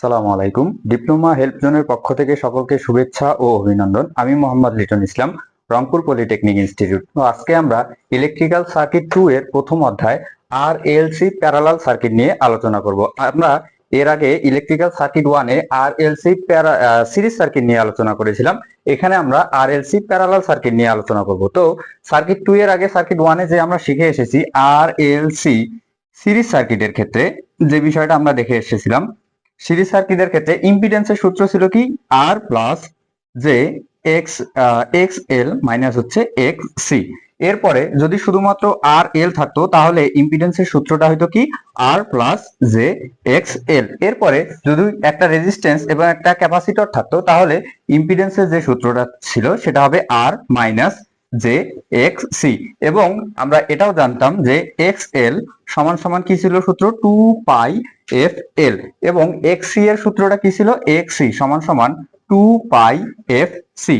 সালাম আলাইকুম। Diploma help জোনের পক্ষ থেকে সকলকে শুভেচ্ছা ও অভিনন্দন। আমি মোহাম্মদ লিটন ইসলাম, রংপুর পলিটেকনিক ইনস্টিটিউট। আজকে আমরা ইলেকট্রিক্যাল সার্কিট টু এর প্রথম অধ্যায় আর এলসি প্যারালাল সার্কিট নিয়ে আলোচনা করব। আমরা এর আগে ইলেকট্রিক্যাল সার্কিট ওয়ানে আর এলসি সিরিজ সার্কিট নিয়ে আলোচনা করেছিলাম। এখানে আমরা আর এলসি প্যারালাল সার্কিট নিয়ে আলোচনা করব। তো সার্কিট টু এর আগে সার্কিট ওয়ানে যে আমরা শিখে এসেছি আর এলসি সিরিজ সার্কিটের ক্ষেত্রে, যে বিষয়টা আমরা দেখে এসেছিলাম সিরিজ সার্কিটের ক্ষেত্রে ইম্পিডেন্সের সূত্র ছিল কি? R plus J X X L minus হচ্ছে এক্স সি এরপরে যদি শুধুমাত্র আর এল থাকতো, তাহলে ইম্পিডেন্সের সূত্রটা হয়তো কি? R plus J X L এরপরে যদি একটা রেজিস্ট্যান্স এবং একটা ক্যাপাসিটর থাকতো, তাহলে ইম্পিডেন্সের যে সূত্রটা ছিল, সেটা হবে R minus J X C এবং আমরা এটাও জানতাম যে এক্স এল সমান সমান কি ছিল সূত্র? টু পাই এফ এল এবং এক্স সি এর সূত্রটা কি ছিল? এক্স সি সমান সমান টু পাই এফ সি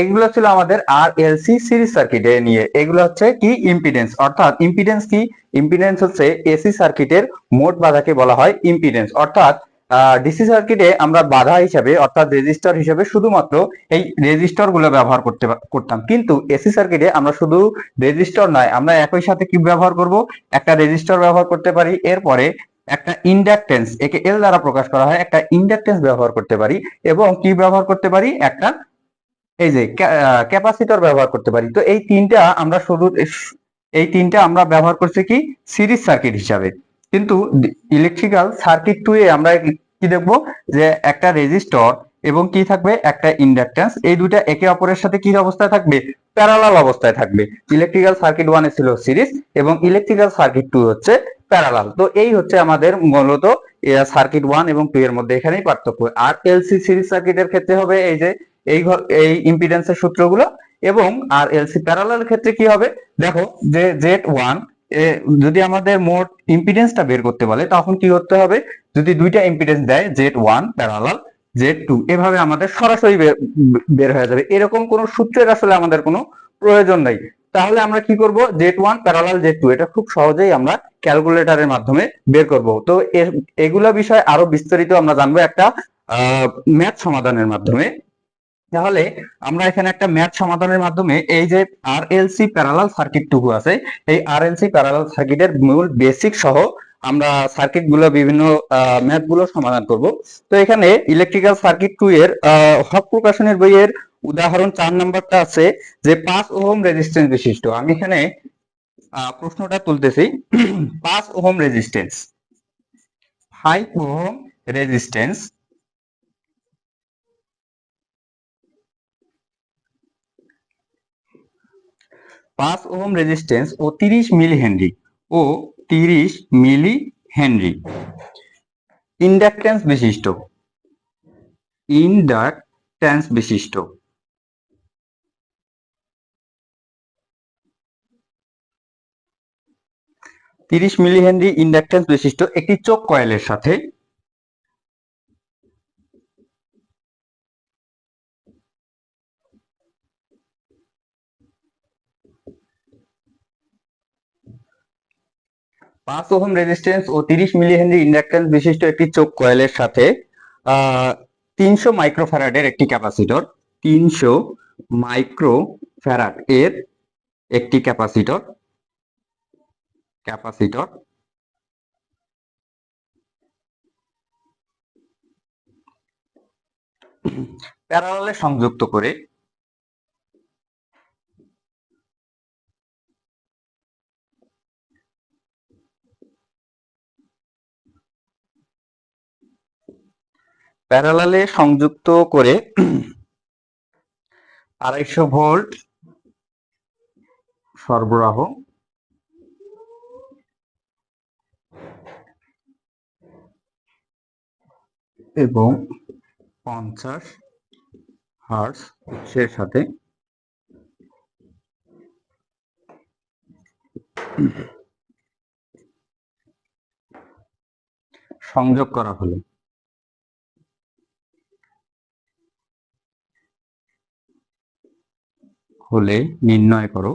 এগুলো ছিল আমাদের আর এল সি সিরিজ সার্কিটে নিয়ে। এগুলো হচ্ছে কি? ইম্পিডেন্স অর্থাৎ ইম্পিডেন্স কি? ইম্পিডেন্স হচ্ছে এসি সার্কিটের মোট বাধাকে বলা হয় ইম্পিডেন্স অর্থাৎ ডিসি সার্কিটে আমরা বাধা হিসাবে, অর্থাৎ রেজিস্টার হিসাবে শুধুমাত্র এই রেজিস্টরগুলো ব্যবহার করতে করতাম। কিন্তু এসি সার্কিটে আমরা শুধু রেজিস্টার নয়, আমরা একই সাথে কি ব্যবহার করব? একটা রেজিস্টার ব্যবহার করতে পারি, এরপরে একটা ইন্ডাকটেন্স একে এল দ্বারা প্রকাশ করা হয়, একটা ইন্ডাকটেন্স ব্যবহার করতে পারি, এবং কি ব্যবহার করতে পারি? একটা এই যে ক্যাপাসিটর ব্যবহার করতে পারি। তো এই তিনটা আমরা শুধু এই তিনটা আমরা ব্যবহার করছি কি? সিরিজ সার্কিট হিসাবে। কিন্তু ইলেকট্রিক্যাল সার্কিট টু এ আমরা কি দেখব? যে একটা রেজিস্টর এবং কি থাকবে? একটা ইন্ডাকটেন্স এই দুইটা একে অপরের সাথে কি অবস্থায় থাকবে? প্যারালাল অবস্থায় থাকবে। ইলেকট্রিক্যাল সার্কিট ওয়ানে ছিল সিরিজ এবং ইলেকট্রিক্যাল সার্কিট টু হচ্ছে প্যারালাল। তো এই হচ্ছে আমাদের মূলত সার্কিট ওয়ান এবং টু এর মধ্যে এখানেই পার্থক্য। আর এলসি সিরিজ সার্কিটের ক্ষেত্রে হবে এই যে, এই এই ইম্পিডেন্সের সূত্রগুলো এবং আর এলসি প্যারালাল ক্ষেত্রে কি হবে? দেখো, যে জেড ওয়ান যদি আমাদের মোট ইম্পিডেন্সটা বের করতে বলে, তখন কি করতে হবে? যদি দুইটা ইম্পিডেন্স দেয় Z one parallel Z two এভাবে আমাদের সরাসরি বের- হয়ে যাবে। এরকম কোনো সূত্রের আসলে আমাদের কোনো প্রয়োজন নাই। তাহলে আমরা কি করব? Z one parallel Z two এটা খুব সহজেই আমরা ক্যালকুলেটরের মাধ্যমে বের করব। তো এগুলা বিষয় আরও বিস্তারিত আমরা জানব একটা ম্যাথ সমাধানের মাধ্যমে। তাহলে আমরা এখানে একটা ম্যাথ সমাধানের মাধ্যমে এই যে R L C parallel circuit টুকু আছে, এই আর এল সি প্যারালাল সার্কিটের মূল বেসিক সহ আমরা সার্কিটগুলো বিভিন্ন ম্যাথগুলো সমাধান করব। তো এখানে ইলেকট্রিক্যাল সার্কিট টু এর হক প্রকাশনের বইয়ের উদাহরণ চার নাম্বারটা আছে যে পাঁচ ওহম রেজিস্ট্যান্স বিশিষ্ট। আমি এখানে প্রশ্নটা তুলতেছি। পাঁচ ohm resistance five ohm resistance পাঁচ ওহম রেজিস্ট্যান্স ও তিরিশ মিলি হেনরি ও তিরিশ মিলি হেনরি। ইন্ডাকট্যান্স বিশিষ্ট। ইন্ডাকট্যান্স বিশিষ্ট। তিরিশ মিলি হেনরি ইন্ডাকট্যান্স বিশিষ্ট একটি চোখ কয়েলের সাথে। পাঁচ ওহম রেজিস্ট্যান্স ও তিরিশ মিলি হেনরি ইন্ডাকট্যান্স বিশিষ্ট একটি চোখ কয়েলের সাথে তিনশো মাইক্রোফ্যারাডের একটি ক্যাপাসিটর তিনশো মাইক্রোফ্যারাড এর একটি ক্যাপাসিটর ক্যাপাসিটর প্যারালালে সংযুক্ত করে প্যারালালে সংযুক্ত করে আড়াইশো ভোল্ট সরবরাহ এবং পঞ্চাশ হার্স উৎসের সাথে সংযোগ করা হলো। হলে নির্ণয় করো।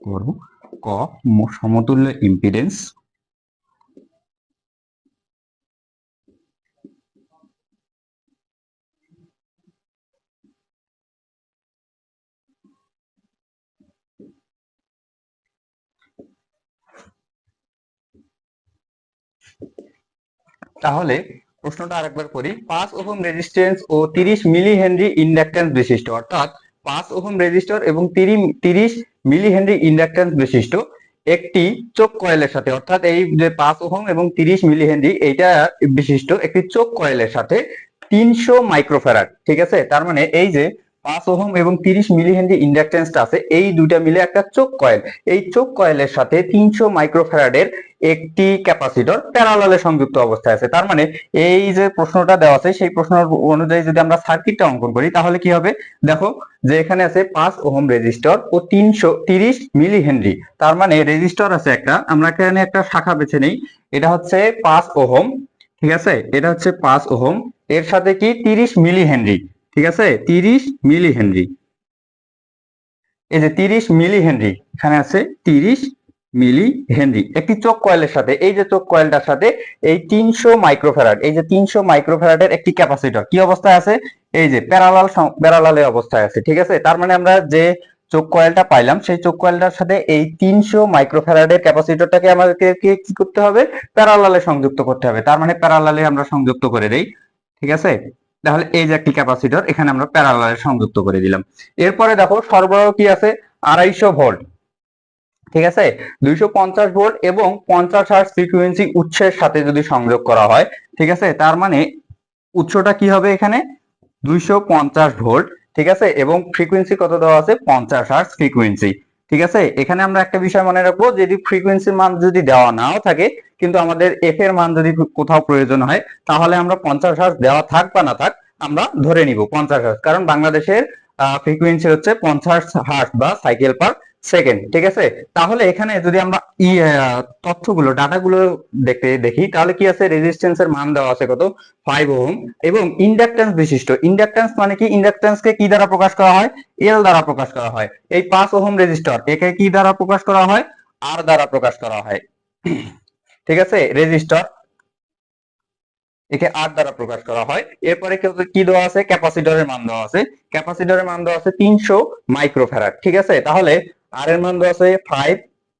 করো। ক সমতুল্য ইম্পিডেন্স তাহলে প্রশ্নটা আরেকবার করি। পাঁচ ওহম রেজিস্ট্যান্স ও তিরিশ মিলি হেনরি ইন্ডাকটেন্স বিশিষ্ট, অর্থাৎ পাঁচ ওহম রেজিস্টর এবং তিরিশ মিলি হেনরি ইন্ডাকটেন্স বিশিষ্ট একটি চোখ কয়েলের সাথে, অর্থাৎ এই যে পাঁচ ওহম এবং তিরিশ মিলি হেনরি এইটা বিশিষ্ট একটি চোখ কয়েলের সাথে তিনশো মাইক্রোফ্যারাড ঠিক আছে? তার মানে এই যে পাঁচ ওহম এবং তিরিশ মিলি হেনরি ইন্ডাকটেন্সটা আছে, এই দুইটা মিলে একটা চোখ কয়েল। এই চোখ কয়েলের সাথে তিনশো মাইক্রোফ্যারাডের একটি ক্যাপাসিটর প্যারালালে সংযুক্ত অবস্থায় আছে। তার মানে এই যে প্রশ্নটা দেওয়া আছে, সেই প্রশ্ন অনুযায়ী যদি আমরা সার্কিটটা অঙ্কন করি, তাহলে কি হবে? দেখো যে এখানে আছে পাঁচ ওহম রেজিস্টর ও তিনশো তিরিশ মিলি হেনরি তার মানে রেজিস্টর আছে একটা, আমরা এখানে একটা শাখা বেছে নেই। এটা হচ্ছে পাঁচ ওহম, ঠিক আছে? এটা হচ্ছে পাঁচ ওহম। এর সাথে কি? তিরিশ মিলি হেনরি ঠিক আছে? তিরিশ মিলি হেনরি এই যে তিরিশ মিলি হেনরি এখানে আছে তিরিশ মিলি হেনরি একটি চোখ কয়েলের সাথে, এই যে চোখ কয়েলটার সাথে এই তিনশো মাইক্রোফ্যারাড, এই যে তিনশো মাইক্রোফ্যারাডের একটি ক্যাপাসিটর, কি অবস্থায় আছে? এই যে প্যারালাল প্যারালালে অবস্থায় আছে, ঠিক আছে? তার মানে আমরা যে চোখ কয়েলটা পাইলাম, সেই চোখ কয়েলটার সাথে এই তিনশো মাইক্রোফ্যারাডের ক্যাপাসিটরটাকে আমাদেরকে কি করতে হবে? প্যারালালে সংযুক্ত করতে হবে। তার মানে প্যারালালে আমরা সংযুক্ত করে দেই, ঠিক আছে? তাহলে এই যে একটি ক্যাপাসিটর এখানে আমরা প্যারালালে সংযুক্ত করে দিলাম। এরপরে দেখো সরবরাহ কি আছে? আড়াইশো ভোল্ট। ঠিক আছে? দুইশো পঞ্চাশ ভোল্ট এবং পঞ্চাশ হার্স ফ্রিকুয়েন্সি উৎসের সাথে যদি সংযোগ করা হয়, ঠিক আছে? তার মানে উৎসটা কি হবে এখানে? দুইশো পঞ্চাশ ভোল্ট। ঠিক আছে? এবং ফ্রিকোয়েন্সি কত দেওয়া আছে? পঞ্চাশ হার্স ফ্রিকোয়েন্সি ঠিক আছে? এখানে আমরা একটা বিষয় মনে রাখব, যদি ফ্রিকোয়েন্সির মান যদি দেওয়া নাও থাকে, কিন্তু আমাদের এফ এর মান যদি কোথাও প্রয়োজন হয়, তাহলে আমরা পঞ্চাশ হার্স দেওয়া থাক বা না থাক, আমরা ধরে নিব পঞ্চাশ হার্স কারণ বাংলাদেশের ফ্রিকোয়েন্সি হচ্ছে পঞ্চাশ হার্স বা সাইকেল পার সেকেন্ড ঠিক আছে? তাহলে এখানে যদি আমরা ই তথ্যগুলো ডাটাগুলো দেখতে দেখি, তাহলে কি আছে? রেজিস্ট্যান্সের মান দেওয়া আছে কত? Five ohm. এবং ইন্ডাকটেন্স বিশিষ্ট। ইন্ডাকটেন্স মানে কি? ইন্ডাকটেন্সকে কি দ্বারা প্রকাশ করা হয়? এল দ্বারা প্রকাশ করা হয়। এই পাঁচ ওহম রেজিস্টার একে কি দ্বারা প্রকাশ করা হয়? আর দ্বারা প্রকাশ করা হয়। ঠিক আছে? রেজিস্টার একে আর দ্বারা প্রকাশ করা হয়। এরপরে কি দেওয়া আছে? ক্যাপাসিটরের মান দেওয়া আছে। ক্যাপাসিটরের মান দেওয়া আছে তিনশো মাইক্রোফ্যারাড। ঠিক আছে? তাহলে আর এর মান দেওয়া আছে ফাইভ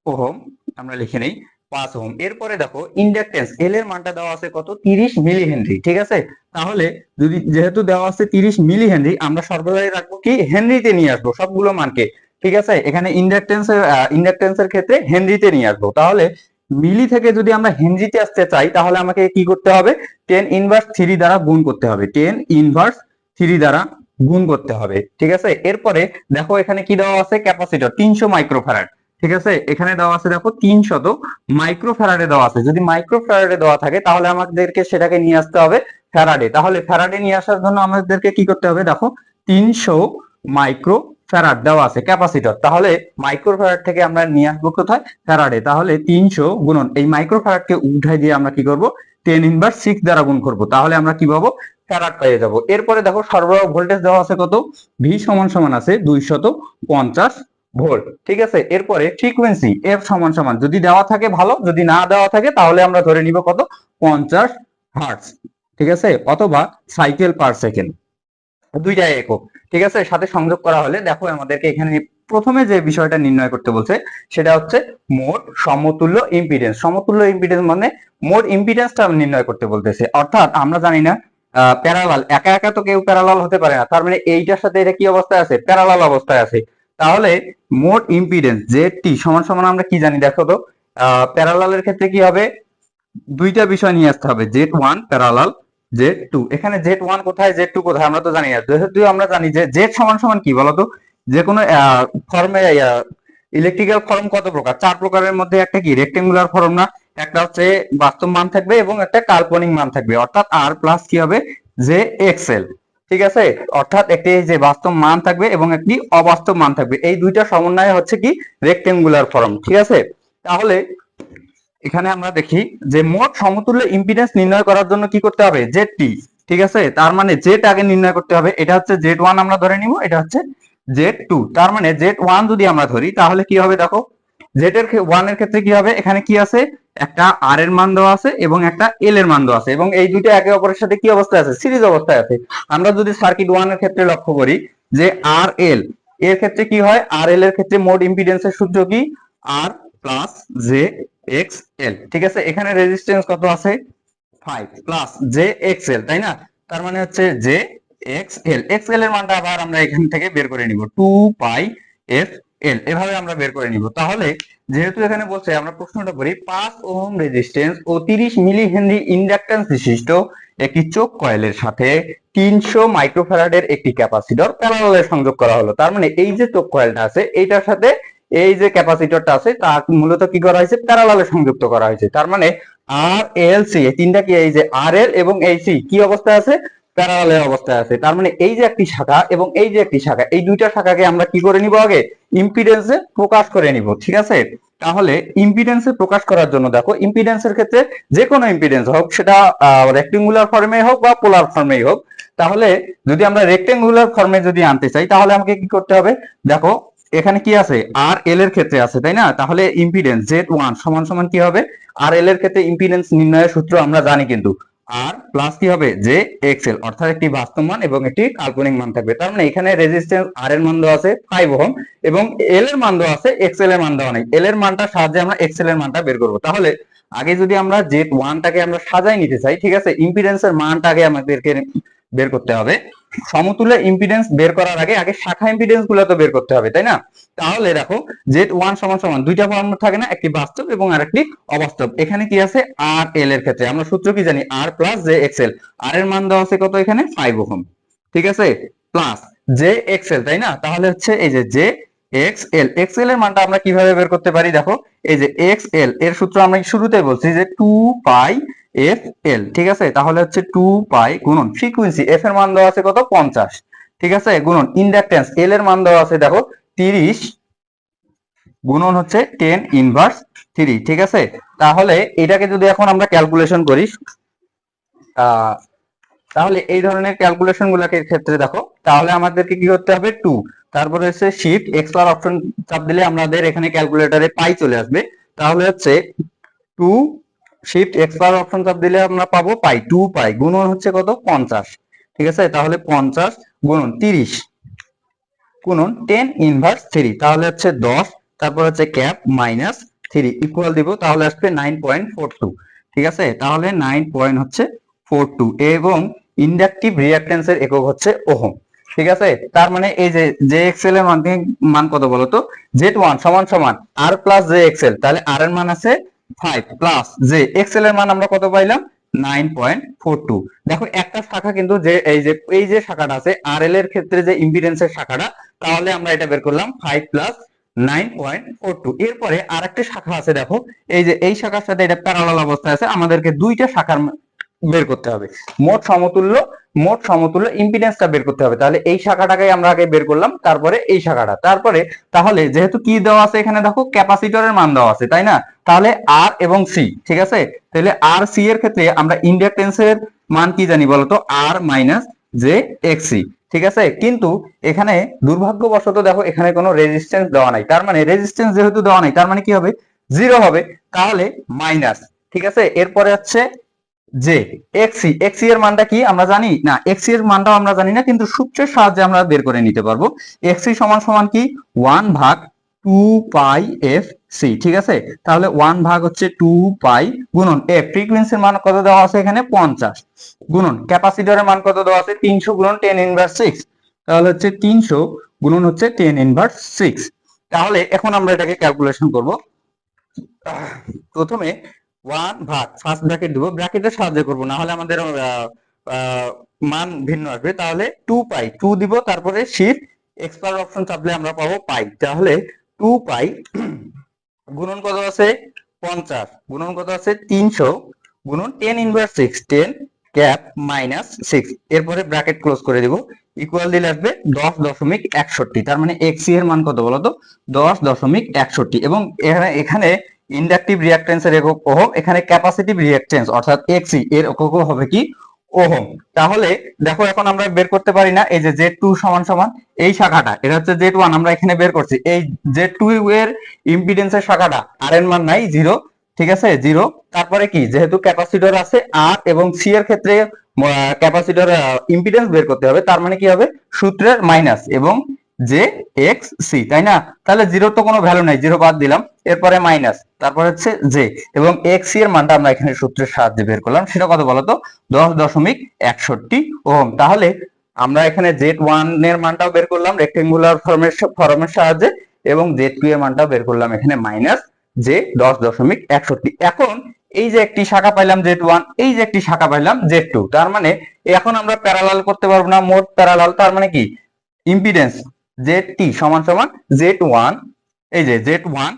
ওহম, আমরা লিখে নেই, পাঁচ ওহম। এরপরে দেখো ইন্ডাকটেন্স এল এর মানটা দেওয়া আছে কত? তিরিশ মিলি হেনরি ঠিক আছে? তাহলে যদি যেহেতু দেওয়া আছে তিরিশ মিলি হেনরি আমরা সর্বদাই রাখব কি? হেনরিতে নিয়ে আসব, সবগুলো মানকে, ঠিক আছে? এখানে ইন্ডাকটেন্সের ইন্ডাকটেন্সের ক্ষেত্রে হেনরিতে নিয়ে আসব। তাহলে মিলি থেকে যদি আমরা হেনরিতে আসতে চাই, তাহলে আমাকে কি করতে হবে? টেন ইনভার্স থ্রি দ্বারা গুণ করতে হবে। টেন ইনভার্স থ্রি দ্বারা গুণ করতে হবে, ঠিক আছে? এরপরে দেখো এখানে কি দেওয়া আছে? ক্যাপাসিটর, তিনশো মাইক্রোফ্যারাড ঠিক আছে? এখানে দেওয়া আছে দেখো তিনশত মাইক্রোফ্যারাডে দেওয়া আছে। যদি মাইক্রোফ্যারাডে দেওয়া থাকে, তাহলে আমাদেরকে সেটাকে নিয়ে আসতে হবে ফ্যারাডে। তাহলে ফ্যারাডে নিয়ে আসার জন্য আমাদেরকে কি করতে হবে? দেখো, তিনশো মাইক্রো ফ্যারাড দেওয়া আছে ক্যাপাসিটর। তাহলে মাইক্রো ফ্যারাড থেকে আমরা নিয়ে আসব কোথায়? ফ্যারাডে। তাহলে তিনশো গুণন, এই মাইক্রো ফ্যারাডকে উঠাই দিয়ে আমরা কি করব? টেন ইনভার্স সিক্স দ্বারা গুণ করব। তাহলে আমরা কি পাবো? ফ্যারাড পেয়ে যাব। এরপরে দেখো সরবরাহ ভোল্টেজ দেওয়া আছে কত? ভি সমান সমান আছে দুইশত পঞ্চাশ ভোল্ট ঠিক আছে? এরপরে ফ্রিকোয়েন্সি এফ সমান সমান। যদি দেওয়া থাকে ভালো, যদি না দেওয়া থাকে তাহলে আমরা ধরে নিব কত? পঞ্চাশ হার্টস ঠিক আছে? অথবা সাইকেল পার সেকেন্ড দুইটা একক। ঠিক আছে? সাথে সংযোগ করা হলে দেখো আমাদেরকে এখানে প্রথমে যে বিষয়টা নির্ণয় করতে বলছে, সেটা হচ্ছে মোট সমতুল্য ইম্পিডেন্স সমতুল্য ইম্পিডেন্স মানে মোট ইম্পিডেন্সটা নির্ণয় করতে বলতেছে। অর্থাৎ আমরা জানি না প্যারালাল একা একা তো কেউ প্যারালাল হতে পারে না। তার মানে এইটার সাথে এটা কি অবস্থায় আছে? প্যারালাল অবস্থায় আছে। তাহলে মোট ইম্পিডেন্স জেড টি সমান সমান আমরা কি জানি? দেখো তো প্যারালালের ক্ষেত্রে কি হবে? দুইটা বিষয় নিয়ে আসতে হবে। Z one parallel Z two এখানে জেড ওয়ান কোথায় জেড টু কোথায় আমরা তো জানি না। যেহেতু আমরা জানি যে জেড সমান সমান কি বলতো? যে কোনো ফর্মে ইলেকট্রিক্যাল ফর্ম কত প্রকার? চার প্রকারের মধ্যে একটা কি? রেক্টেঙ্গুলার ফর্ম না? একটা হচ্ছে বাস্তব মান থাকবে এবং একটা কাল্পনিক মান থাকবে। অর্থাৎ আর প্লাস কি হবে? যে এক্সেল ঠিক আছে? অর্থাৎ একটি যে বাস্তব মান থাকবে এবং একটি অবাস্তব মান থাকবে। এই দুইটা সমন্বয় হচ্ছে কি? রেক্টেঙ্গুলার ফর্ম ঠিক আছে? তাহলে এখানে আমরা দেখি যে মোট সমতুল্য ইম্পিডেন্স নির্ণয় করার জন্য কি করতে হবে? জেড টি ঠিক আছে? তার মানে জেড আগে নির্ণয় করতে হবে। এটা হচ্ছে জেড ওয়ান আমরা ধরে নিব, এটা হচ্ছে জেড টু তার মানে জেড ওয়ান যদি আমরা ধরি, তাহলে কি হবে দেখো? জেড এর ওয়ানের ক্ষেত্রে কি হবে? এখানে কি আছে? একটা আর এর মান দেওয়া আছে এবং একটা এল এর মান দেওয়া আছে এবং এই দুইটা একে অপরের সাথে কি অবস্থায় আছে? সিরিজ অবস্থায় আছে। আমরা যদি সার্কিট ওয়ানের ক্ষেত্রে লক্ষ্য করি যে আর এল এর ক্ষেত্রে কি হয়? আর এল এর ক্ষেত্রে মোট ইম্পিডেন্সের সূত্র কি? R plus J X L ঠিক আছে? এখানে রেজিস্ট্যান্স কত আছে? Five plus J X L তাই না? তার মানে হচ্ছে J X L X L এর মানটা আবার আমরা এখান থেকে বের করে নিব। টু পাই এফ এল এভাবে আমরা বের করে নিব। তাহলে যেহেতু এখানে বলছে, আমরা প্রশ্নটা করি, পাঁচ ওহম রেজিস্ট্যান্স ও তিরিশ মিলি হেনরি ইন্ডাকট্যান্স বিশিষ্ট একটি চোখ কয়েলের সাথে তিনশো মাইক্রোফ্যারাডের একটি ক্যাপাসিটর প্যারালালে সংযোগ করা হলো। তার মানে এই যে চোখ কয়েলটা আছে, এইটার সাথে এই যে ক্যাপাসিটরটা আছে, তা মূলত কি করা হয়েছে? প্যারালালে সংযুক্ত করা হয়েছে। তার মানে আর এল সি তিনটা কি এই যে আর এল এবং এই সি কি অবস্থায় আছে? প্যারালালের অবস্থায় আছে। তার মানে এই যে একটি শাখা এবং এই যে একটি শাখা, এই দুইটা শাখাকে আমরা কি করে নিব আগে? ইম্পিডেন্সে প্রকাশ করে নিব, ঠিক আছে? তাহলে ইম্পিডেন্সে প্রকাশ করার জন্য দেখো ইম্পিডেন্সের ক্ষেত্রে যে কোনো ইম্পিডেন্স হোক, সেটা রেক্টেঙ্গুলার ফর্মে হোক বা পোলার ফর্মেই হোক, তাহলে যদি আমরা রেক্টেঙ্গুলার ফর্মে যদি আনতে চাই, তাহলে আমাকে কি করতে হবে? দেখো, এখানে কি আছে? আর এল এর ক্ষেত্রে আছে, তাই না? তাহলে ইম্পিডেন্স জেড ওয়ান সমান সমান কি হবে? আর এল এর ক্ষেত্রে ইম্পিডেন্স নির্ণয়ের সূত্র আমরা জানি কিন্তু। আর প্লাস কি হবে? যে এক্সেল অর্থাৎ একটি বাস্তব মান এবং একটি কাল্পনিক মান থাকবে। তার মানে এখানে রেজিস্ট্যান্স আর এর মান দেওয়া আছে ফাইভ ওহম এবং এল এর মান দেওয়া আছে এক্সেল এর মান দেওয়া নেই। এল এর মানটা সাহায্যে আমরা এক্সেল এর মানটা বের করব। তাহলে আগে যদি আমরা জেড ওয়ানটাকে আমরা সাজাই নিতে চাই, ঠিক আছে? ইম্পিডেন্সের মানটা আগে আমাদেরকে বের করতে হবে। সমতুল্য ইম্পিডেন্স বের করার আগে আগে শাখা ইম্পিডেন্সগুলো তো বের করতে হবে, তাই না? তাহলে দেখো জেড ওয়ান সমান সমান দুইটা ফর্ম থাকে না, একটি বাস্তব এবং আরেকটি অবাস্তব। এখানে কি আছে? আর এল এর ক্ষেত্রে। আমরা সূত্র কি জানি? R plus J X L R এর মান দেওয়া আছে কত এখানে? Five ohm. ঠিক আছে? প্লাস জে এক্সেল তাই না? তাহলে হচ্ছে এই যে J X L X L এর মানটা আমরা কীভাবে বের করতে পারি? দেখো, এই যে এক্স এল এর সূত্র আমরা শুরুতে বলছি যে টু পাই এফ এল ঠিক আছে? তাহলে হচ্ছে টু পাই গুণন ফ্রিকুয়েন্সি এফ এর মান দেওয়া আছে কত? পঞ্চাশ। ঠিক আছে? গুণন ইন্ডাকটেন্স এল এর মান দেওয়া আছে, দেখো, তিরিশ গুণন হচ্ছে টেন ইনভার্স থ্রি ঠিক আছে? তাহলে এটাকে যদি এখন আমরা ক্যালকুলেশন করি তাহলে এই ধরনের ক্যালকুলেশন গুলাকে ক্ষেত্রে দেখো, তাহলে আমাদেরকে কি করতে হবে? টু তারপরে হচ্ছে শিফট এক্স বার অপশন চাপ দিলে আমাদের এখানে ক্যালকুলেটরে পাই চলে আসবে। তাহলে হচ্ছে two shift X bar option চাপ দিলে আমরা পাবো পাই টু পাই, গুণন হচ্ছে কত? পঞ্চাশ। ঠিক আছে? তাহলে পঞ্চাশ গুণন তিরিশ। গুণন টেন ইনভার্স থ্রি তাহলে হচ্ছে দশ, তারপর হচ্ছে ক্যাপ মাইনাস থ্রি ইকুয়াল দিব, তাহলে আসবে নাইন পয়েন্ট ফোর টু ঠিক আছে? তাহলে নাইন পয়েন্ট হচ্ছে ফোর টু এবং ইন্ডাকটিভ রিয়াকটেন্সের একক হচ্ছে ওহম। ঠিক আছে? তার মানে এই যে জে এক্সেল এর মান মান কত বলতো? জেড ওয়ান সমান সমান আর প্লাস জে এক্সেল তাহলে আর এর মান আছে একটা শাখা কিন্তু যে, এই যে এই যে শাখাটা আছে আর এল এর ক্ষেত্রে যে শাখাটা, তাহলে আমরা এটা বের করলাম five plus nine point four two এরপরে আর একটা শাখা আছে, দেখো, এই যে, এই শাখার সাথে এটা প্যারালাল অবস্থায় আছে, আমাদেরকে দুইটা শাখার বের করতে হবে। মোট সমতুল্য মোট সমতুল্য ইম্পিডেন্সটা বের করতে হবে। তাহলে এই শাখাটাকে আমরা আগে বের করলাম, তারপরে এই শাখাটা। তারপরে, তাহলে যেহেতু কি দেওয়া আছে এখানে দেখো, ক্যাপাসিটরের মান দেওয়া আছে, তাই না? তাহলে আর এবং সি ঠিক আছে? তাহলে আর সি এর ক্ষেত্রে আমরা ইন্ডাকটেন্সের মান কি জানি বলতো আর মাইনাস এক্স সি ঠিক আছে? কিন্তু এখানে দুর্ভাগ্যবশত দেখো, এখানে কোনো রেজিস্ট্যান্স দেওয়া নাই। তার মানে রেজিস্ট্যান্স যেহেতু দেওয়া নাই, তার মানে কি হবে? জিরো হবে। তাহলে মাইনাস ঠিক আছে? এরপরে হচ্ছে যে এক্সি এক্সি এর মানটা কি আমরা জানি? না এক্সি এর মানটাও আমরা জানি না, কিন্তু সূত্রের সাহায্যে আমরা বের করে নিতে পারব। এক্সি সমান সমান কি? ওয়ান ভাগ টু পাই এফ সি, ঠিক আছে? তাহলে ওয়ান ভাগ হচ্ছে টু পাই গুণন এফ। ফ্রিকুয়েন্সির মান কত দেওয়া আছে এখানে? পঞ্চাশ। গুণন, ক্যাপাসিটরের মান কত দেওয়া আছে? তিনশো গুণন টেন ইনভার্স সিক্স তাহলে হচ্ছে তিনশো গুণন হচ্ছে টেন ইনভার্স সিক্স তাহলে এখন আমরা এটাকে ক্যালকুলেশন করব। প্রথমে ওয়ান ভাগ ফার্স্ট ব্র্যাকেট দিব। ব্র্যাকেটের সাহায্য করব, না হলে আমাদের মান ভিন্ন আসবে। তাহলে টু পাই টু দিব, তারপরে শিফট এক্সপার অপশন চাপলে আমরা পাবো পাই। তাহলে টু পাই, গুণন কত আছে? পঞ্চাশ। গুণন কত আছে? তিনশো। গুণন ten inverse six ten cap minus six এরপরে ব্র্যাকেট ক্লোজ করে দিব। ইকুয়াল দিলে আসবে দশ দশমিক একষট্টি। তার মানে এক্সি এর মান কত বলতো? দশ দশমিক একষট্টি। এবং এখানে ইন্ডাকটিভ রিয়াকটেন্সের একক ওহম, এখানে ক্যাপাসিটিভ রিয়াকটেন্স অর্থাৎ এক্সি এর একক হবে কি? ওহম। তাহলে দেখো, এখন আমরা বের করতে পারি না, এই যে জেড টু সমান সমান, এই শাখাটা, এটা হচ্ছে জেড ওয়ান আমরা এখানে বের করছি। এই জেড টু এর ইম্পিডেন্সের শাখাটা আর এর মান নাই জিরো ঠিক আছে? জিরো তারপরে কি? যেহেতু ক্যাপাসিটর আছে আর এবং সি এর ক্ষেত্রে ক্যাপাসিটর ইম্পিডেন্স বের করতে হবে, তার মানে কি হবে? সূত্রের মাইনাস এবং জে এক্স সি তাই না? তাহলে জিরো তো কোনো ভ্যালু নাই জিরো বাদ দিলাম, এরপরে মাইনাস তারপর হচ্ছে জে এবং এক্স সি এর মানটা আমরা এখানে সূত্রের সাহায্যে বের করলাম, সেটা কত বলতো দশ দশমিক একষট্টি ওহম, তাহলে আমরা এখানে জেড ওয়ানের মানটাও বের করলাম রেক্টেঙ্গুলার ফর্মের ফর্মের সাহায্যে, এবং জেড টু এর মানটাও বের করলাম এখানে মাইনাস জে দশ দশমিক একষট্টি। এখন এই যে একটি শাখা পাইলাম জেড ওয়ান এই যে একটি শাখা পাইলাম জেড টু তার মানে এখন আমরা প্যারালাল করতে পারব না, মোট প্যারালাল তার মানে কি? ইম্পিডেন্স জেড টি সমান সমান জেড ওয়ান এই যে Z one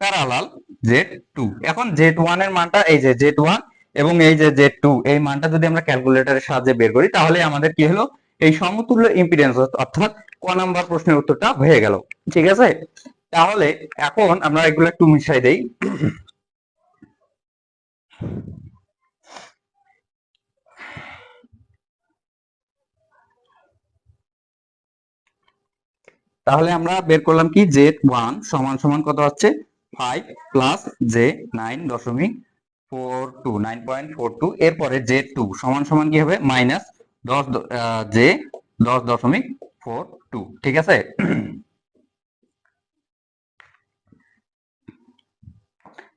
parallel Z two এখন জেড ওয়ানের মানটা এই যে জেড ওয়ান এবং এই যে জেড টু এই মানটা যদি আমরা ক্যালকুলেটরের সাহায্যে বের করি, তাহলে আমাদের কি হলো? এই সমতুল্য ইম্পিডেন্স অর্থাৎ ক নাম্বার প্রশ্নের উত্তরটা হয়ে গেল। ঠিক আছে? তাহলে এখন আমরা এগুলো একটু মিশাই দেই। তাহলে আমরা বের করলাম কি? জেড ওয়ান সমান সমান কত হচ্ছে ফাইভ প্লাস জে নাইন দশমিক four two nine point four two এরপরে জেড টু সমান সমান কি হবে? মাইনাস দশ জে দশ দশমিক ফোর টু ঠিক আছে?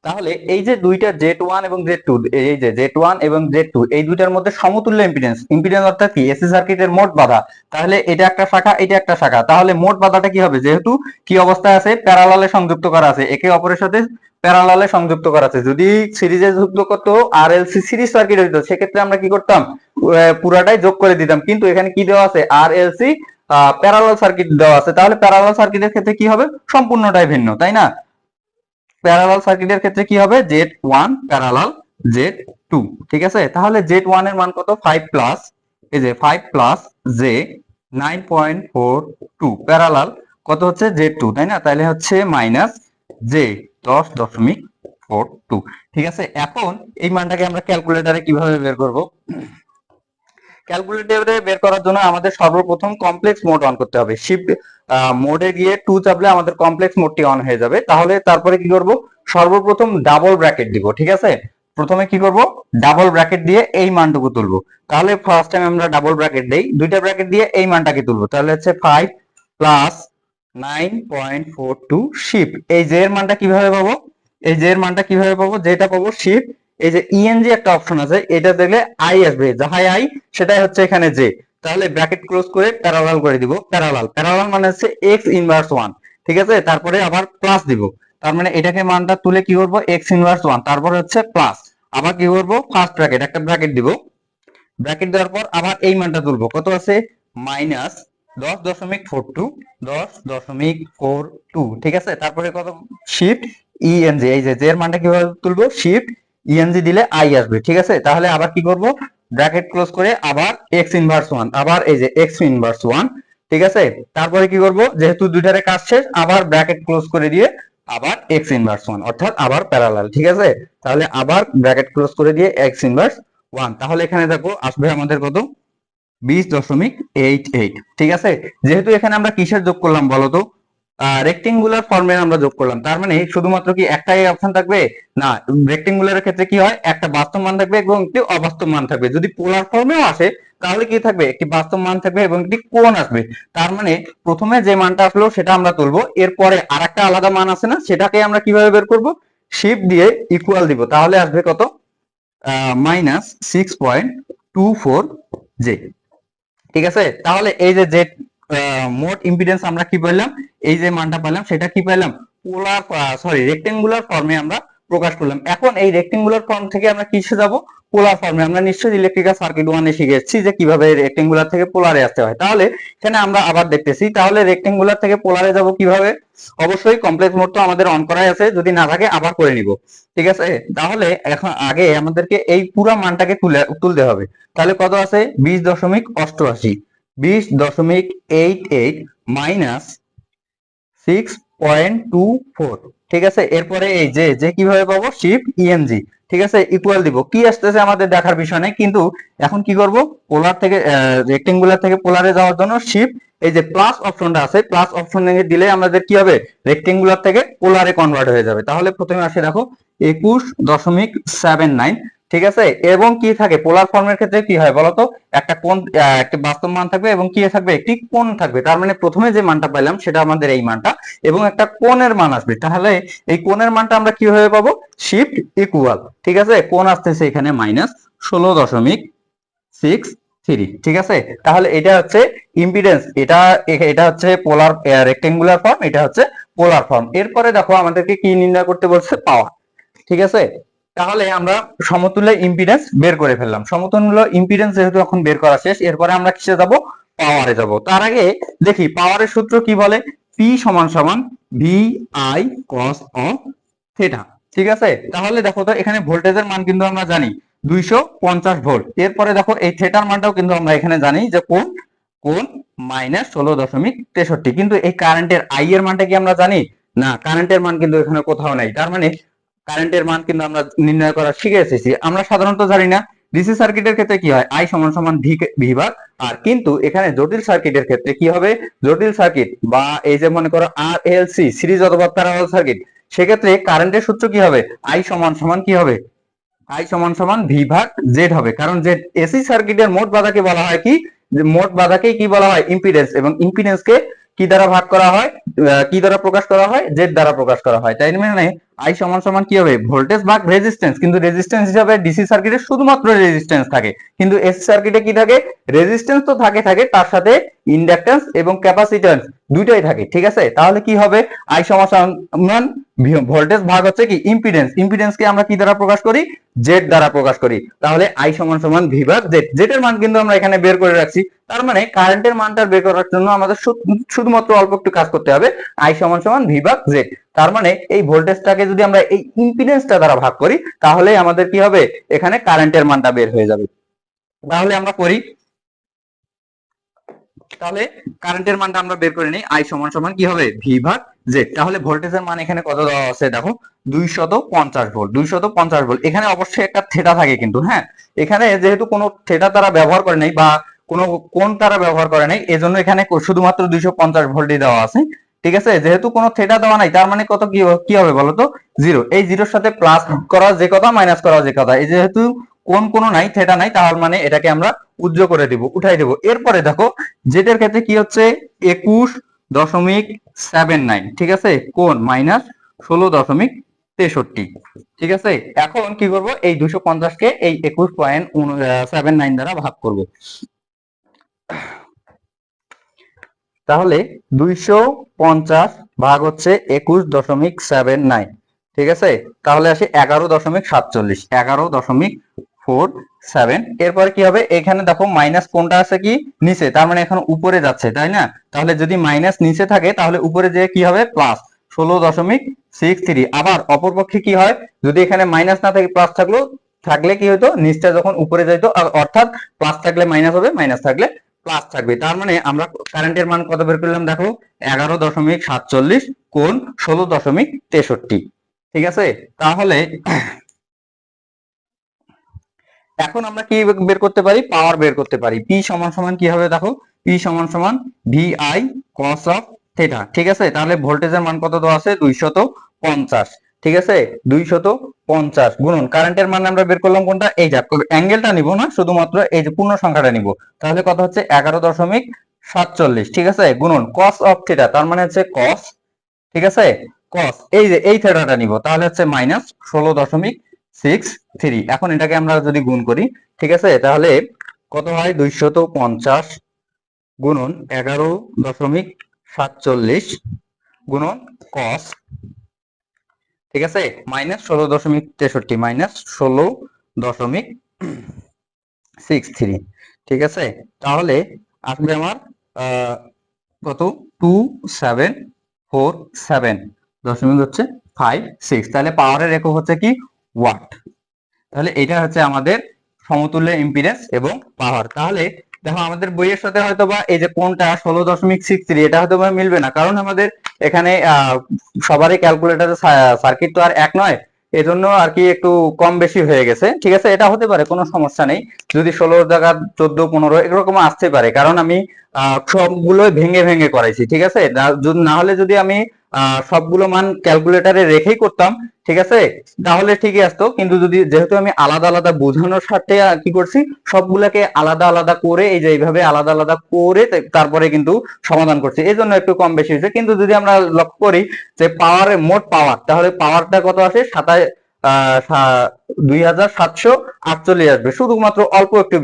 তাহলে এই যে দুইটা জেড ওয়ান এবং জেড টু এই যে জেড ওয়ান এবং জেড টু এই দুইটার মধ্যে সমতুল্য ইম্পিডেন্স ইম্পিডেন্স অর্থাৎ কি? এসি সার্কিটের মোট বাধা। তাহলে এটা একটা শাখা, এটা একটা শাখা। তাহলে মোট বাধাটা কি হবে? যেহেতু কি অবস্থায় আছে? প্যারালালে সংযুক্ত করা আছে। একে অপরের সাথে প্যারালালে সংযুক্ত করা আছে। যদি সিরিজে যুক্ত করতো R L C series circuit হইতো, সেক্ষেত্রে আমরা কি করতাম? পুরাটাই যোগ করে দিতাম। কিন্তু এখানে কি দেওয়া আছে? R L C parallel circuit দেওয়া আছে। তাহলে প্যারালাল সার্কিটের ক্ষেত্রে কি হবে? সম্পূর্ণটাই ভিন্ন, তাই না? প্যারালাল সার্কিটের ক্ষেত্রে কি হবে? Z one parallel Z two ঠিক আছে? তাহলে জেড ওয়ানের মান কত? ফাইভ প্লাস এই যে five plus J nine point four two parallel কত হচ্ছে? জেড টু তাই না? তাহলে হচ্ছে মাইনাস জে দশ দশমিক ফোর টু ঠিক আছে? এখন এই মানটাকে আমরা ক্যালকুলেটারে কীভাবে বের করব? ক্যালকুলেটরে বের করার জন্য আমাদের সর্বপ্রথম কমপ্লেক্স মোড অন করতে হবে। শিফট মোডে গিয়ে টু চাপলে আমাদের কমপ্লেক্স মোডটি অন হয়ে যাবে। তাহলে তারপরে কি করব? সর্বপ্রথম ডাবল ব্র্যাকেট দিব, ঠিক আছে? প্রথমে কি করব? ডাবল ব্র্যাকেট দিয়ে এই মানটুকু তুলবো। তাহলে ফার্স্ট টাইম আমরা ডাবল ব্র্যাকেট দেই, দুইটা ব্র্যাকেট দিয়ে এই মানটাকে তুলবো। তাহলে হচ্ছে five plus nine point four two shift এই জে এর মানটা কীভাবে পাবো? এই জে এর মানটা কীভাবে পাবো? যেটা পাবো শিফট এই যে ইএনজি একটা অপশন আছে, এটা দেখলে আই আসবে। যাহাই আই সেটাই হচ্ছে এখানে যে তাহলে ব্র্যাকেট ক্লোজ করে প্যারালাল করে দিব প্যারালাল প্যারালাল মানে হচ্ছে এক্স ইনভার্স ওয়ান ঠিক আছে? তারপরে আবার প্লাস দিব। তার মানে এটাকে মানটা তুলে কি করব? এক্স ইনভার্স ওয়ান তারপরে হচ্ছে প্লাস আবার কি করব? ফার্স্ট ব্র্যাকেট একটা ব্র্যাকেট দিব। ব্র্যাকেট দেওয়ার পর আবার এই মানটা তুলবো। কত আছে? মাইনাস দশ দশমিক ফোর টু দশ দশমিক ফোর টু ঠিক আছে? তারপরে কত? শিফট ইএনজি এই যে এর মানটা কীভাবে তুলবো? শিফট ইএনজি দিলে আই আসবে, ঠিক আছে? তাহলে আবার কি করব? ব্র্যাকেট ক্লোজ করে আবার এক্স ইনভার্স ওয়ান আবার এই যে এক্স ইনভার্স ওয়ান ঠিক আছে? তারপরে কি করব? যেহেতু দুইটারে কাজ শেষ, আবার ব্র্যাকেট ক্লোজ করে দিয়ে আবার এক্স ইনভার্স ওয়ান অর্থাৎ আবার প্যারালাল ঠিক আছে? তাহলে আবার ব্র্যাকেট ক্লোজ করে দিয়ে এক্স ইনভার্স ওয়ান তাহলে এখানে দেখো আসবে আমাদের কত? বিশ দশমিক এইট এইট ঠিক আছে? যেহেতু এখানে আমরা কিসের যোগ করলাম বলতো? রেক্টেঙ্গুলার ফর্মে আমরা যোগ করলাম। তার মানে শুধুমাত্র কি একটাই অপশন থাকবে? না রেক্টেঙ্গুলারের ক্ষেত্রে কি হয়? একটা বাস্তব মান থাকবে এবং একটি অবাস্তব মান থাকবে। যদি পোলার ফর্মেও আসে, তাহলে কি থাকবে? একটি বাস্তব মান থাকবে এবং একটি কোণ আসবে। তার মানে প্রথমে যে মানটা আসলো, সেটা আমরা তুলবো। এরপরে আর একটা আলাদা মান আছে না, সেটাকে আমরা কীভাবে বের করব? শিফট দিয়ে ইকুয়াল দিব। তাহলে আসবে কত? Minus six point two four J ঠিক আছে? তাহলে এই যে জেড মোট ইম্পিডেন্স আমরা কি পেলাম? এই যে মানটা পেলাম সেটা কি পেলাম পোলার সরি রেক্টেঙ্গুলার ফর্মে আমরা প্রকাশ করলাম। এখন এই রেক্টেঙ্গুলার ফর্ম থেকে আমরা কিসে যাব? পোলার ফর্মে আমরা নিশ্চয়ই ইলেকট্রিক্যাল সার্কিট ওয়ানে শিখে এসেছি যে কীভাবে রেক্টেঙ্গুলার থেকে পোলারে আসতে হয়। তাহলে এখানে আমরা আবার দেখতেছি, তাহলে রেক্টেঙ্গুলার থেকে পোলারে যাব কীভাবে? অবশ্যই কমপ্লেক্স মোড তো আমাদের অন করাই আছে, যদি না থাকে আবার করে নিব। ঠিক আছে? তাহলে এখন আগে আমাদেরকে এই পুরো মানটাকে তুলে, তুলতে হবে। তাহলে কত আছে? বিশ দশমিক অষ্টআশি। বিশ দশমিক eight eight minus six point two four ঠিক আছে? এরপরে এই যে যে কীভাবে পাবো? শিফট ইএমজি ঠিক আছে? ইকুয়াল দিব। কি আসতেছে আমাদের দেখার বিষয় নেই কিন্তু এখন কি করব? পোলার থেকে রেক্টেঙ্গুলার থেকে পোলারে যাওয়ার জন্য শিফট এই যে প্লাস অপশনটা আছে প্লাস অপশন দিলে আমাদের কি হবে? রেক্টেঙ্গুলার থেকে পোলারে কনভার্ট হয়ে যাবে। তাহলে প্রথমে আসে দেখো, একুশ দশমিক সেভেন নাইন ঠিক আছে? এবং কি থাকে? পোলার ফর্মের ক্ষেত্রে কি হয় বলতো? একটা কোন একটা বাস্তব মান থাকবে এবং কি থাকবে? একটি কোণ থাকবে। তার মানে প্রথমে যে মানটা পাইলাম সেটা আমাদের এই মানটা এবং একটা কোণের মান আসবে। তাহলে এই কোণের মানটা আমরা কীভাবে পাবো? শিফট ইকুয়াল ঠিক আছে? কোণ আসতেছে এখানে মাইনাস ষোলো দশমিক সিক্স থ্রি ঠিক আছে? তাহলে এটা হচ্ছে ইম্পিডেন্স এটা এটা হচ্ছে পোলার রেক্টেঙ্গুলার ফর্ম এটা হচ্ছে পোলার ফর্ম এরপরে দেখো আমাদেরকে কি নির্ণয় করতে বলছে? পাওয়ার ঠিক আছে? তাহলে আমরা সমতুল্য ইম্পিডেন্স বের করে ফেললাম। সমতুল্য ইম্পিডেন্স যেহেতু এখন বের করা শেষ, এরপরে আমরা কিসে যাব? পাওয়ারে যাব। তার আগে দেখি পাওয়ারের সূত্র কি বলে? পি সমান সমান V I cos of theta ঠিক আছে? তাহলে দেখো তো, এখানে ভোল্টেজের মান কিন্তু আমরা জানি, দুইশো পঞ্চাশ ভোল্ট এরপরে দেখো, এই থিটার মানটাও কিন্তু আমরা এখানে জানি যে কোন? কোন? মাইনাস ষোলো দশমিক তেষট্টি। কিন্তু এই কারেন্টের আই এর মানটা কি আমরা জানি? না কারেন্টের মান কিন্তু এখানে কোথাও নাই। তার মানে কারেন্টের মান কিন্তু আমরা নির্ণয় করা শিখে এসেছি। আমরা সাধারণত জানি না ডিসি সার্কিটের ক্ষেত্রে কি হয়? আই সমান সমান ভি বিভাগ আর কিন্তু এখানে জটিল সার্কিটের ক্ষেত্রে কি হবে? জটিল সার্কিট বা এই যে মনে করো আর এল সি সিরিজ অথবা প্যারালাল সার্কিট সেক্ষেত্রে কারেন্টের সূত্র কি হবে? আই সমান সমান কি হবে? আই সমান সমান ভি ভাগ জেড হবে। কারণ জেড এসি সার্কিটের মোট বাধাকে বলা হয় কি? মোট বাধাকে কি বলা হয়? ইম্পিডেন্স এবং ইম্পিডেন্সকে কি দ্বারা ভাগ করা হয়? কি দ্বারা প্রকাশ করা হয়? জেড দ্বারা প্রকাশ করা হয়। তাই মানে আই সমান সমান কি হবে? ভোল্টেজ ভাগ রেজিস্ট্যান্স কিন্তু রেজিস্ট্যান্স হিসাবে ডিসি সার্কিটে শুধুমাত্র রেজিস্ট্যান্স থাকে। কিন্তু এসি সার্কিটে কি থাকে? রেজিস্ট্যান্স তো থাকে থাকে, তার সাথে ইন্ডাকট্যান্স এবং ক্যাপাসিট্যান্স দুইটাই থাকে, ঠিক আছে? তাহলে কি হবে? আই সমান ভোল্টেজ ভাগ হচ্ছে কি? ইম্পিডেন্স ইম্পিডেন্সকে আমরা কি দ্বারা প্রকাশ করি? জেড দ্বারা প্রকাশ করি। তাহলে আই সমান সমান ভি ভাগ জেড এর মান কিন্তু আমরা এখানে বের করে রাখছি। তার মানে কারেন্টের মানটা বের করার জন্য আমাদের শুধুমাত্র অল্প একটু কাজ করতে হবে। আই সমান সমান ভি ভাগ জেড তার মানে এই ভোল্টেজটাকে যদি আমরা এই ইম্পিডেন্সটা দ্বারা ভাগ করি, তাহলে আমাদের কি হবে? এখানে কারেন্টের মানটা বের হয়ে যাবে। তাহলে আমরা করি, তাহলে কারেন্টের মানটা আমরা বের করে নিই আই সমান সমান কি হবে? ভি ভাগ জেড তাহলে ভোল্টেজের মান এখানে কত দেওয়া আছে? দেখো, দুইশত পঞ্চাশ ভোল্ট দুইশত পঞ্চাশ ভোল্ট এখানে অবশ্যই একটা থেটা থাকে কিন্তু হ্যাঁ? এখানে যেহেতু কোনো থেটা তারা ব্যবহার করে নাই বা কোনো কোন তারা ব্যবহার করে নাই, এজন্য এখানে শুধুমাত্র দুইশো পঞ্চাশ ভোল্টই দেওয়া আছে। ঠিক আছে? যেহেতু কোনো থেটা দেওয়া নাই, তার মানে কত কি হবে বলতো? জিরো এই জিরোর সাথে প্লাস করা যে কথা মাইনাস করা যে কথা। এই যেহেতু কোন কোনো নাই থেটা নাই, তার মানে এটাকে আমরা উজ্জ করে দিব, উঠাই দেব। এরপরে দেখো জেটের ক্ষেত্রে কি হচ্ছে? একুশ দশমিক সেভেন নাইন ঠিক আছে? কোন মাইনাস ষোলো দশমিক তেষট্টি, ঠিক আছে? এখন কি করব? এই দুশো পঞ্চাশকে এই একুশ পয়েন্ট সেভেন নাইন দ্বারা ভাগ করব। তাহলে দুইশো পঞ্চাশ ভাগ হচ্ছে একুশ দশমিক সেভেন নাইন। ঠিক আছে? তাহলে আসে এগারো দশমিক সাতচল্লিশ, এগারো দশমিক ফোর সেভেন। এরপরে কি হবে? এখানে দেখো মাইনাস কোনটা আছে কি? নিচে। তার মানে এখন উপরে যাচ্ছে, তাই না? তাহলে যদি মাইনাস নিচে থাকে, তাহলে উপরে যে কি হবে? প্লাস ষোলো দশমিক সিক্স থ্রি। আবার অপরপক্ষে কি হয়? যদি এখানে মাইনাস না থাকে প্লাস থাকল, থাকলে কি হতো নিচটা যখন উপরে যাইতো অর্থাৎ প্লাস থাকলে মাইনাস হবে মাইনাস থাকলে প্লাস থাকবে। তার মানে আমরা কারেন্টের মান কত বের করলাম দেখো? এগারো দশমিক সাতচল্লিশ কোন ষোলো দশমিক তেষট্টি। ঠিক আছে? তাহলে এখন আমরা কি বের করতে পারি? পাওয়ার বের করতে পারি। পি সমান সমান কি হবে দেখো? পি সমান সমান V I cos of theta ঠিক আছে? তাহলে ভোল্টেজের মান কত দেওয়া আছে? দুইশত পঞ্চাশ। ঠিক আছে? দুইশত পঞ্চাশ। গুণন কারেন্টের মান আমরা বের করলাম কোনটা? এই যা অ্যাঙ্গেলটা নিব না, শুধুমাত্র এই যে পূর্ণ সংখ্যাটা নিব। তাহলে কত হচ্ছে? এগারো দশমিক সাতচল্লিশ, ঠিক আছে? গুণন কস অফ থিটা তার মানে হচ্ছে কস ঠিক আছে? কস এই যে, এই থিটাটা নিব, তাহলে হচ্ছে মাইনাস ষোলো দশমিক সিক্স থ্রি এখন এটাকে আমরা যদি গুণ করি, ঠিক আছে? তাহলে কত হয়? দুইশত পঞ্চাশ। গুণন এগারো দশমিক সাতচল্লিশ। গুণন কস ঠিক আছে? মাইনাস ষোলো দশমিক তেষট্টি, মাইনাস ষোলো দশমিক সিক্স থ্রি ঠিক আছে? তাহলে আসবে আমার কত? টু সেভেন ফোর সেভেন দশমিক হচ্ছে ফাইভ সিক্স তাহলে পাওয়ারের একক হচ্ছে কি? ওয়াট তাহলে এটা হচ্ছে আমাদের সমতুল্য ইম্পিডেন্স এবং পাওয়ার তাহলে দেখো আমাদের বইয়ের সাথে হয়তো বা এই যে কোনটা ষোলো দশমিক সিক্স থ্রি এটা হয়তো বা মিলবে না। কারণ আমাদের এখানে সবারই ক্যালকুলেটারে সার্কিট তো আর এক নয় এজন্য আর কি একটু কম বেশি হয়ে গেছে। ঠিক আছে এটা হতে পারে কোনো সমস্যা নেই। যদি ষোলো জায়গা চোদ্দ পনেরো এরকম আসতে পারে। কারণ আমি আহ, সবগুলোই ভেঙে ভেঙে করাইছি ঠিক আছে? না হলে যদি আমি সবগুলো মান ক্যালকুলেটারে রেখেই করতাম, ঠিক আছে? তাহলে ঠিকই আসতো, কিন্তু যদি যেহেতু আমি আলাদা আলাদা বোঝানোর সাথে কি করছি, সবগুলাকে আলাদা আলাদা করে, এই যে এইভাবে আলাদা আলাদা করে তারপরে কিন্তু সমাধান করছি। এই জন্য একটু কম বেশি হয়েছে। কিন্তু যদি আমরা লক্ষ্য করি যে পাওয়ারের মোট পাওয়ার তাহলে পাওয়ারটা কত আসে? সাতাশ দুই হাজার সাতশো আটচল্লিশ আসবে। শুধুমাত্র অল্প একটু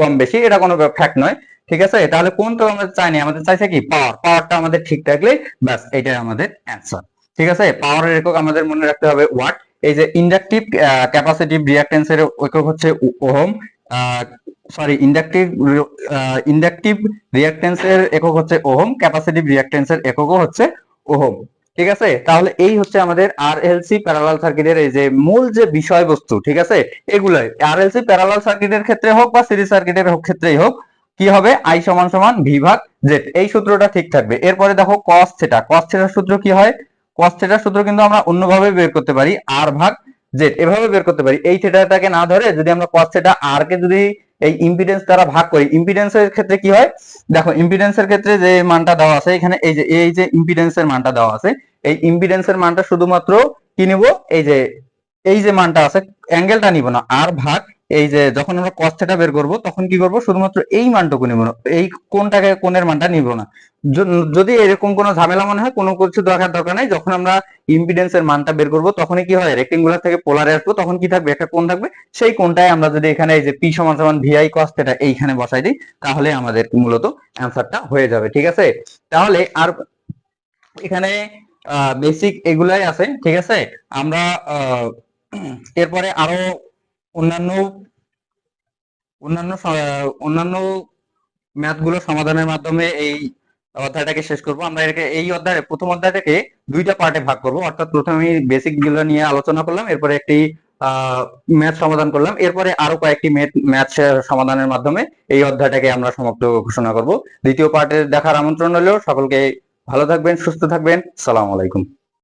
কম বেশি, এটা কোনো ফ্যাক্ট নয়। ঠিক আছে? তাহলে কোনটা আমাদের চাইনি? আমাদের চাইছে কি? পাওয়ার পাওয়ারটা আমাদের ঠিক থাকলে ব্যাস, এটাই আমাদের অ্যান্সার ঠিক আছে? পাওয়ারের একক আমাদের মনে রাখতে হবে ওয়াট এই যে ইন্ডাকটিভ ক্যাপাসিটিভ রিঅ্যাকটেন্সের একক হচ্ছে ওহম। সরি ইন্ডাকটিভ ইন্ডাকটিভ রিঅ্যাকটেন্সের একক হচ্ছে ওহম। ক্যাপাসিটিভ রিঅ্যাকটেন্সের এককও হচ্ছে ওহম। ঠিক আছে? তাহলে এই হচ্ছে আমাদের আর আরএলসি প্যারালাল সার্কিটের এই যে মূল যে বিষয়বস্তু, ঠিক আছে? এগুলোই। এগুলাই আরএলসি প্যারালাল সার্কিটের ক্ষেত্রে হোক বা সিরিজ সার্কিটের হোক, ক্ষেত্রেই হোক কি হবে? আই সমান সমান ভি ভাগ জেড এই সূত্রটা ঠিক থাকবে। এরপরে দেখো কস থেটা কস থেটার সূত্র কি হয়? কস থেটার সূত্র কিন্তু আমরা অন্যভাবে বের করতে পারি আর ভাগ জেড এভাবে বের করতে পারি। এই থেটাটাকে না ধরে যদি আমরা কস থেটা আর কে যদি এই ইম্পিডেন্স দ্বারা ভাগ করি ইম্পিডেন্সের ক্ষেত্রে কি হয়? দেখো ইম্পিডেন্সের ক্ষেত্রে যে মানটা দেওয়া আছে এখানে, এই যে এই যে ইম্পিডেন্সের মানটা দেওয়া আছে, এই ইম্পিডেন্সের মানটা শুধুমাত্র কি নিব? এই যে এই যে মানটা আছে অ্যাঙ্গেলটা নিব না আর ভাগ এই যে যখন আমরা cos থিটা বের করব, তখন কি করব? শুধুমাত্র এই মানটুকু নিব এই কোনটাকে কোণের মানটা নিব না। যদি এরকম কোনো ঝামেলা মনে হয়, কোনো কিছু দেখার দরকার নাই, যখন আমরা ইম্পিডেন্সের মানটা বের করব, তখনই কি হয়? রেক্টেঙ্গুলার থেকে পোলারে আসব, তখন কি থাকবে? একটা কোণ থাকবে। সেই কোণটাই আমরা যদি এখানে এই যে পি সমান সমান ভিআই cos থিটা এইখানে বসাই দিই, তাহলে আমাদের মূলত অ্যান্সারটা হয়ে যাবে, ঠিক আছে? তাহলে আর এখানে বেসিক এগুলাই আছে, ঠিক আছে? আমরা এরপরে আরও অন্যান্য অন্যান্য অন্যান্য ম্যাথগুলো সমাধানের মাধ্যমে এই অধ্যায়টাকে শেষ করব। আমরা এটাকে, এই অধ্যায়ে, প্রথম অধ্যায়টাকে দুইটা পার্টে ভাগ করব। অর্থাৎ প্রথমে বেসিকগুলো নিয়ে আলোচনা করলাম, এরপরে একটি ম্যাথ সমাধান করলাম। এরপরে আরও কয়েকটি ম্যাথ সমাধানের মাধ্যমে এই অধ্যায়টাকে আমরা সমাপ্ত ঘোষণা করব। দ্বিতীয় পার্টে দেখার আমন্ত্রণ হলো সকলকে ভালো থাকবেন, সুস্থ থাকবেন। সালাম আলাইকুম।